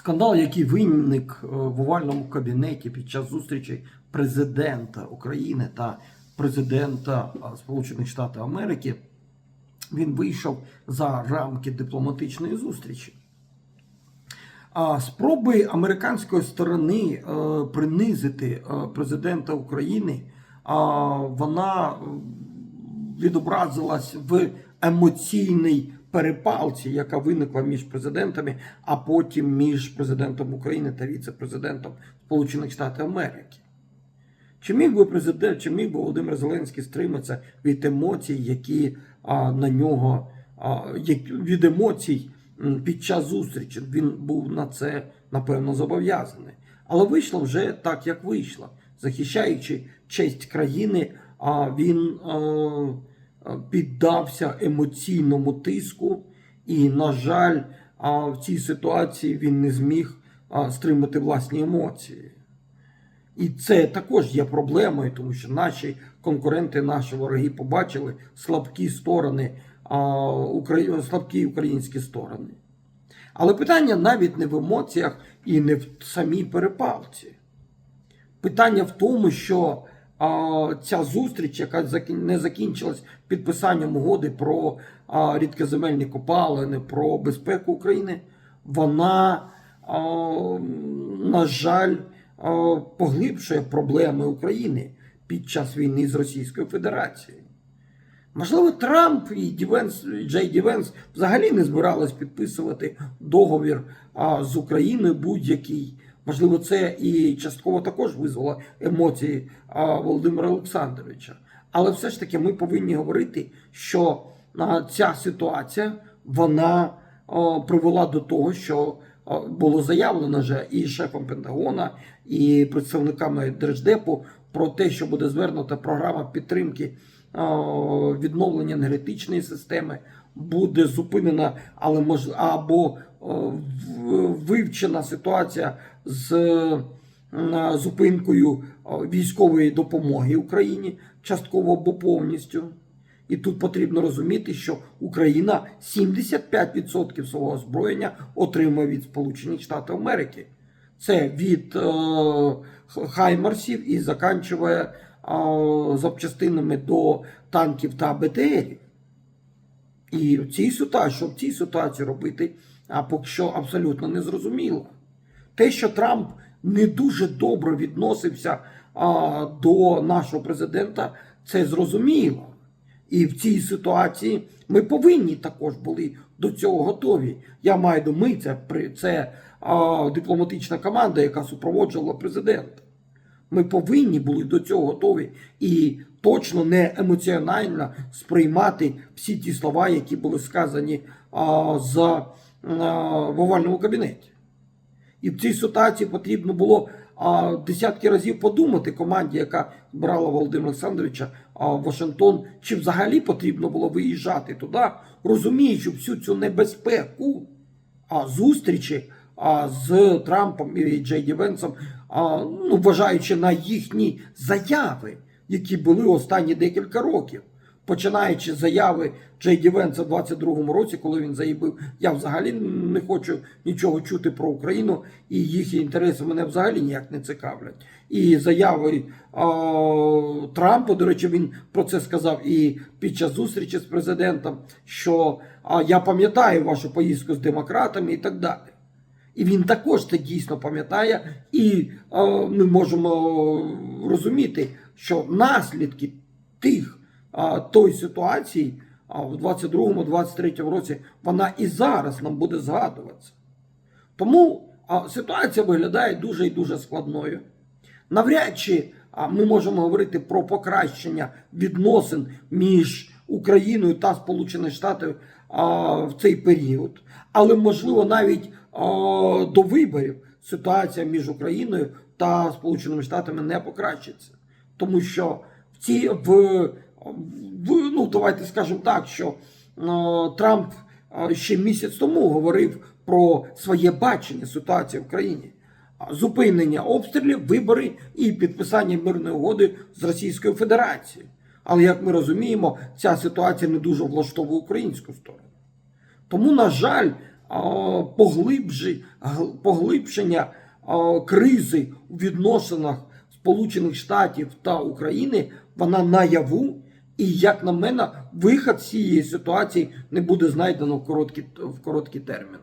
Скандал, який виник е, в овальному кабінеті під час зустрічі президента України та президента е, Сполучених Штатів Америки, він вийшов за рамки дипломатичної зустрічі. А спроби американської сторони е, принизити президента України, вона відобразилась в емоційній перепалці, яка виникла між президентами, а потім між президентом України та віце-президентом Сполучених Штатів Америки. Чи міг би президент, чи міг би Володимир Зеленський стриматися від емоцій, які а, на нього а, від емоцій під час зустрічі? Він був на це напевно зобов'язаний. Але вийшло вже так, як вийшло. Захищаючи честь країни, а він а, піддався емоційному тиску, і, на жаль, в цій ситуації він не зміг стримати власні емоції. І це також є проблемою, тому що наші конкуренти, наші вороги побачили слабкі сторони, слабкі українські сторони. Але питання навіть не в емоціях і не в самій перепалці. Питання в тому, що ця зустріч, яка не закінчилась підписанням угоди про рідкоземельні копалини, про безпеку України, вона, на жаль, поглибшує проблеми України під час війни з Російською Федерацією. Можливо, Трамп і Дівенс, Джей Дівенс взагалі не збирались підписувати договір з Україною будь-який. Можливо, це і частково також визвало емоції Володимира Олександровича. Але все ж таки ми повинні говорити, що ця ситуація вона привела до того, що було заявлено вже і шефом Пентагона, і представниками Держдепу про те, що буде звернута програма підтримки відновлення енергетичної системи, буде зупинена, але мож або вивчена ситуація з зупинкою військової допомоги Україні частково або повністю. І тут потрібно розуміти, що Україна 75% свого озброєння отримує від Сполучених Штатів Америки. Це від е, Хаймарсів і заканчує е, запчастинами до танків та БТРів. І в цій ситуації, що в цій ситуації робити, а поки що абсолютно не зрозуміло. Те, що Трамп не дуже добре відносився а, до нашого президента, це зрозуміло. І в цій ситуації ми повинні також були до цього готові. Я маю до ми, це, це а, дипломатична команда, яка супроводжувала президента. Ми повинні були до цього готові і точно не емоціонально сприймати всі ті слова, які були сказані а, а, в овальному кабінеті. І в цій ситуації потрібно було десятки разів подумати команді, яка брала Володимира Олександровича в Вашингтон, чи взагалі потрібно було виїжджати туди, розуміючи всю цю небезпеку зустрічі з Трампом і Джей Ді Венсом, ну, вважаючи на їхні заяви, які були останні декілька років. Починаючи з заяви Джей Ді Венса в 22-му році, коли він заявив, я взагалі не хочу нічого чути про Україну, і їхні інтереси мене взагалі ніяк не цікавлять. І заяви а, Трампа, до речі, він про це сказав і під час зустрічі з президентом, що а, я пам'ятаю вашу поїздку з демократами і так далі. І він також це дійсно пам'ятає, і е, ми можемо розуміти, що наслідки тих е, той ситуації в 22-23 році вона і зараз нам буде згадуватися. Тому ситуація виглядає дуже і дуже складною. Навряд чи ми можемо говорити про покращення відносин між Україною та Сполученими Штатами в цей період, але можливо навіть до виборів ситуація між Україною та Сполученими Штатами не покращиться, тому що ці в, ну давайте скажемо так, що а, Трамп ще місяць тому говорив про своє бачення ситуації в країні. Зупинення обстрілів, вибори і підписання мирної угоди з Російською Федерацією. Але як ми розуміємо, ця ситуація не дуже влаштовує українську сторону. Тому, на жаль, поглибжі- поглибшення кризи у відносинах Сполучених Штатів та України, вона наяву. І як на мене, вихід з цієї ситуації не буде знайдено в короткий, в короткий термін.